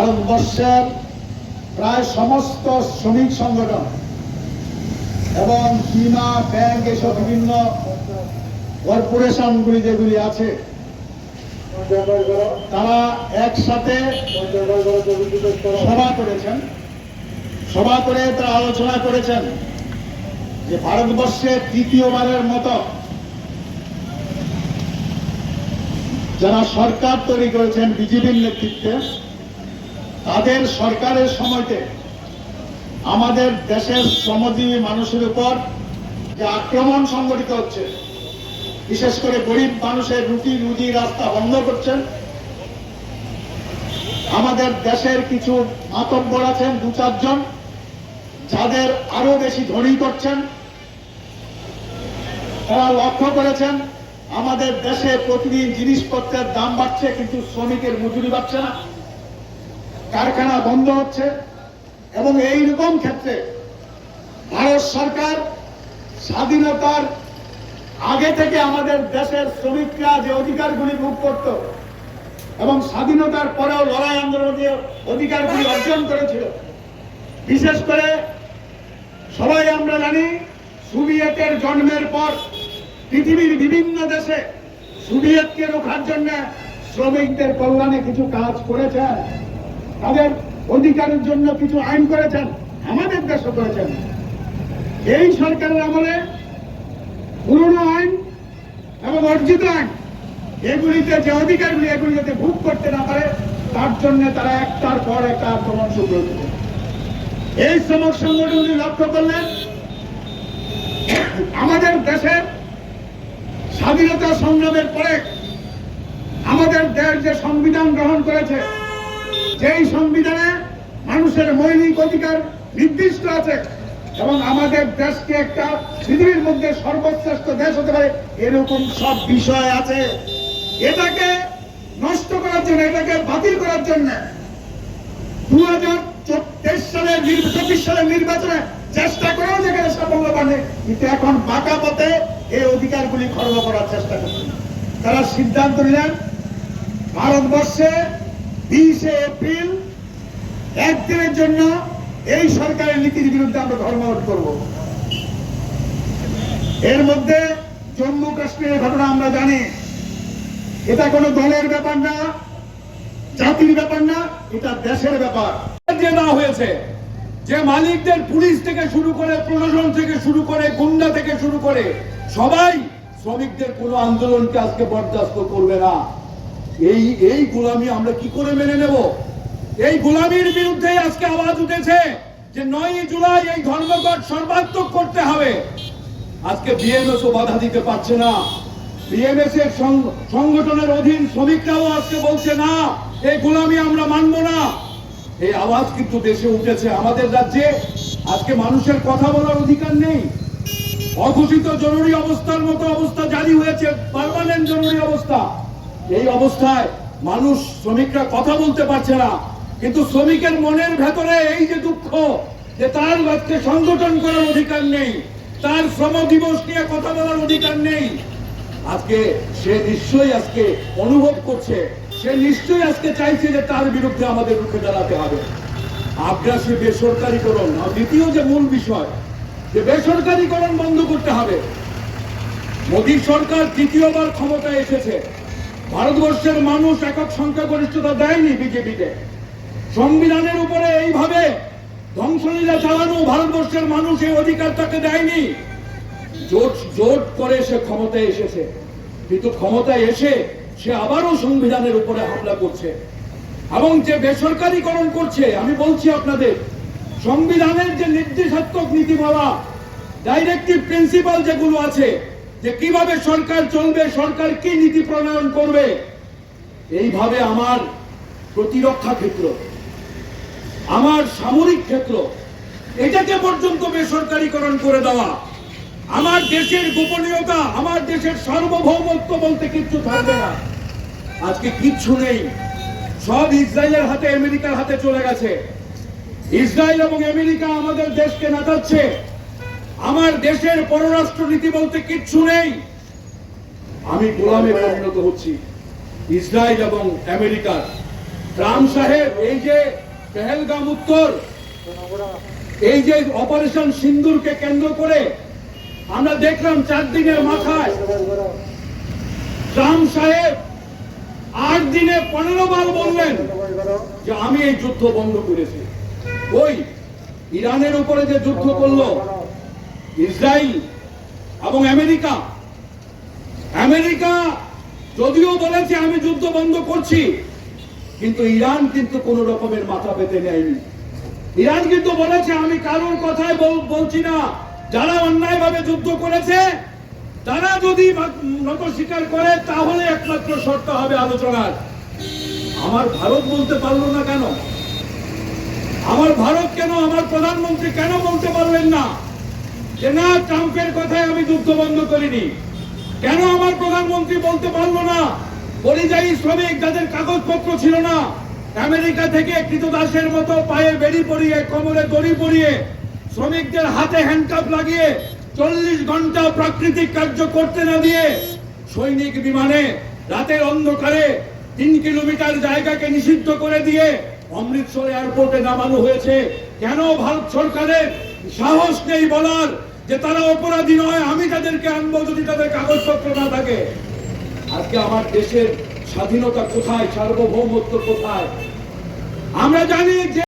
ভারতবর্ষের প্রায় সমস্ত শ্রমিক সংগঠন এবং বিমা ব্যাংক এসব বিভিন্ন কর্পোরেশনগুলি যেগুলি আছে, তারা একসাথে সভা করেছেন। সভা করে তারা আলোচনা করেছেন যে ভারতবর্ষে তৃতীয়বারের মতো যারা সরকার তৈরি করেছেন বিজেপির নেতৃত্বে তাদের সরকারের সময়তে আমাদের দেশের শ্রমজীবী মানুষের উপর যে আক্রমণ সংগঠিত হচ্ছে, বিশেষ করে গরিব মানুষের রুটি রুজি রাস্তা বন্ধ করছেন, আমাদের দেশের কিছু মাতব্বর আছেন দু চারজন, যাদের আরও বেশি ধনী করছেন, তারা লক্ষ্য করেছেন আমাদের দেশে প্রতিদিন জিনিসপত্রের দাম বাড়ছে, কিন্তু শ্রমিকের মজুরি বাড়ছে না। কারখানা বন্ধ হচ্ছে এবং এই রকম ক্ষেত্রে ভারত সরকার স্বাধীনতার আগে থেকে আমাদের দেশের শ্রমিকরা যে অধিকারগুলি ভোগ করত এবং স্বাধীনতার পরেও লড়াই আন্দোলন যে অধিকারগুলি অর্জন করেছিল, বিশেষ করে সবাই আমরা জানি সোভিয়েতের জন্মের পর পৃথিবীর বিভিন্ন দেশে সোভিয়েতকে রোখার জন্য শ্রমিকদের কল্যাণে কিছু কাজ করেছেন তাদের অধিকারের জন্য কিছু আইন করেছেন, আমাদের দেশও করেছেন। এই সরকারের আমলে পুরনো আইন এবং অর্জিত আইন, এগুলিতে যে অধিকারগুলি এগুলি যাতে ভোগ করতে না পারে, তার জন্য তারা একটার পর একটা আক্রমণ শুরু করেছে এই শ্রমিক সংগঠনগুলি লক্ষ্য করলেন, আমাদের দেশের স্বাধীনতা সংগ্রামের পরে আমাদের দেশ যে সংবিধান গ্রহণ করেছে যেই সংবিধানে মানুষের মৌলিক অধিকার নির্দিষ্ট আছে এবং আমাদের দেশকে একটা পৃথিবীর মধ্যে সর্বশ্রেষ্ঠ দেশ হতে পারে, এরকম সব বিষয় আছে। এটাকে নষ্ট করার জন্য, এটাকে বাতিল করার জন্য দু হাজার সালের নির- চব্বিশ সালের নির্বাচনে চেষ্টা করেও যেখানে সাফল্য পানে কিন্তু এখন বাঁকা পথে এই অধিকারগুলি খর্ব করার চেষ্টা করছে। তারা সিদ্ধান্ত নিলেন, ভারতবর্ষে বিশে এপ্রিল একদিনের জন্য এই সরকারের নীতির বিরুদ্ধে আমরা ধর্মঘট করব। এর মধ্যে জম্মু কাশ্মীরের ঘটনা আমরা জানি। এটা কোনো দলের ব্যাপার না, জাতির ব্যাপার না, এটা দেশের ব্যাপার। যে না হয়েছে, যে মালিকদের পুলিশ থেকে শুরু করে প্রশাসন থেকে শুরু করে গুন্ডা থেকে শুরু করে সবাই শ্রমিকদের কোনো আন্দোলনকে আজকে বরদাস্ত করবে না। এই এই গোলামি আমরা কি করে মেনে নেব? এই গোলামির বিরুদ্ধে আজকে আওয়াজ উঠেছে যে নয় জুলাই এই ধর্মঘট সর্বাত্মক করতে হবে। আজকে বিএমএস ও বাধা দিতে পারছে না। বিএমএস এর সংগঠনের অধীন শ্রমিকরাও আজকে বলছে, না, এই গোলামি আমরা মানব না। এই আওয়াজ কিন্তু দেশে উঠেছে আমাদের রাজ্যে। আজকে মানুষের কথা বলার অধিকার নেই। অঘোষিত জরুরি অবস্থার মতো অবস্থা জারি হয়েছে। পার্মানেন্ট জরুরি অবস্থা। এই অবস্থায় মানুষ, শ্রমিকরা কথা বলতে পারছে না। কিন্তু শ্রমিকের মনের ভেতরে এই যে দুঃখ, যে তার আজকে সংগঠন করার অধিকার নেই, তার শ্রম দিবস নিয়ে কথা বলার অধিকার নেই। আজকে সে নিশ্চয়ই আজকে অনুভব করছে, সে নিশ্চয়ই আজকে চাইছে যে তার বিরুদ্ধে আমাদের রুখে দাঁড়াতে হবে। আগ্রাসী বেসরকারীকরণ দ্বিতীয় যে মূল বিষয়, যে বেসরকারীকরণ বন্ধ করতে হবে। মোদী সরকার তৃতীয়বার ক্ষমতায় এসেছে। ভারতবর্ষের মানুষ একক সংখ্যাগরিষ্ঠতা দেয়নি বিজেপিতে। সংবিধানের উপরে এইভাবে ধ্বংসলীলা চালানো ভারতবর্ষের মানুষ এই অধিকার তাকে দেয়নি। জোট জোট করে সে ক্ষমতায় এসেছে। কিন্তু ক্ষমতায় এসে সে আবারও সংবিধানের উপরে হামলা করছে। এবং যে বেসরকারীকরণ করছে, আমি বলছি আপনাদের, সংবিধানের যে নির্দেশাত্মক নীতিমালা ডাইরেক্টিভ প্রিন্সিপাল যেগুলো আছে যে কীভাবে সরকার চলবে, সরকার কি নীতি প্রণয়ন করবে, এইভাবে আমার প্রতিরক্ষা ক্ষেত্র, আমার সামরিক ক্ষেত্র, এটাকে পর্যন্ত বেসরকারীকরণ করে দেওয়া, আমার দেশের গোপনীয়তা, আমার দেশের সার্বভৌমত্ব বলতে কিচ্ছু থাকবে না। আজকে কিচ্ছু নেই। সব ইসরায়েলের হাতে, আমেরিকার হাতে চলে গেছে। ইসরায়েল এবং আমেরিকা আমাদের দেশকে নাচাচ্ছে। আমার দেশের পররাষ্ট্র নীতি বলতে কিচ্ছু নেই। আমি গোলামে পরিণত হচ্ছি। ইসরায়েল এবং আমেরিকার। রাম সাহেব, এই যে পেহেলগাম উত্তর, এই যে অপারেশন সিন্দুরকে কেন্দ্র করে আমরা দেখলাম চার দিনের মাথায়। রাম সাহেব, আট দিনে পনেরো বার বললেন যে আমি এই যুদ্ধ বন্ধ করেছি। ওই ইরানের উপরে যে যুদ্ধ করল ইসরায়েল এবং আমেরিকা। আমেরিকা, যদিও বলেছে আমি যুদ্ধ বন্ধ করছি, কিন্তু ইরান কিন্তু কোন রকমের মাথা পেতে নেয়নি। ইরান কিন্তু বলেছে, আমি কারোর কথায় বলছি না। যারা অন্যায়ভাবে যুদ্ধ করেছে, তারা যদি নত স্বীকার করে, তাহলে একমাত্র শর্ত হবে আলোচনার। আমার ভারত বলতে পারল না কেন? আমার ভারত কেন, আমার প্রধানমন্ত্রী কেন বলতে পারলেন না? যে না ট্রাম্পের কথায় আমি যুদ্ধ বন্ধ করিনি? কেন আমার প্রধানমন্ত্রী বলতে পারল না? পরিযায়ী শ্রমিক যাদের কাগজপত্র ছিল না, আমেরিকা থেকে কৃতদাসের মতো পায়ে বেড়ি পরিয়ে, কোমরে দড়ি পরিয়ে, শ্রমিকদের হাতে হ্যান্ডকাপ লাগিয়ে, চল্লিশ ঘণ্টা প্রাকৃতিক কার্য করতে না দিয়ে, সৈনিক বিমানে রাতের অন্ধকারে তিন কিলোমিটার জায়গাকে নিষিদ্ধ করে দিয়ে অমৃতসর এয়ারপোর্টে নামানো হয়েছে। কেন ভারত সরকারের সাহস নেই বলার? যে তারা অপরাধী নয়, আমি তাদেরকে আনব যদি তাদের কাগজপত্র না থাকে। আজকে আমার দেশের স্বাধীনতা কোথায়, সার্বভৌমত্ব কোথায়? আমরা জানি যে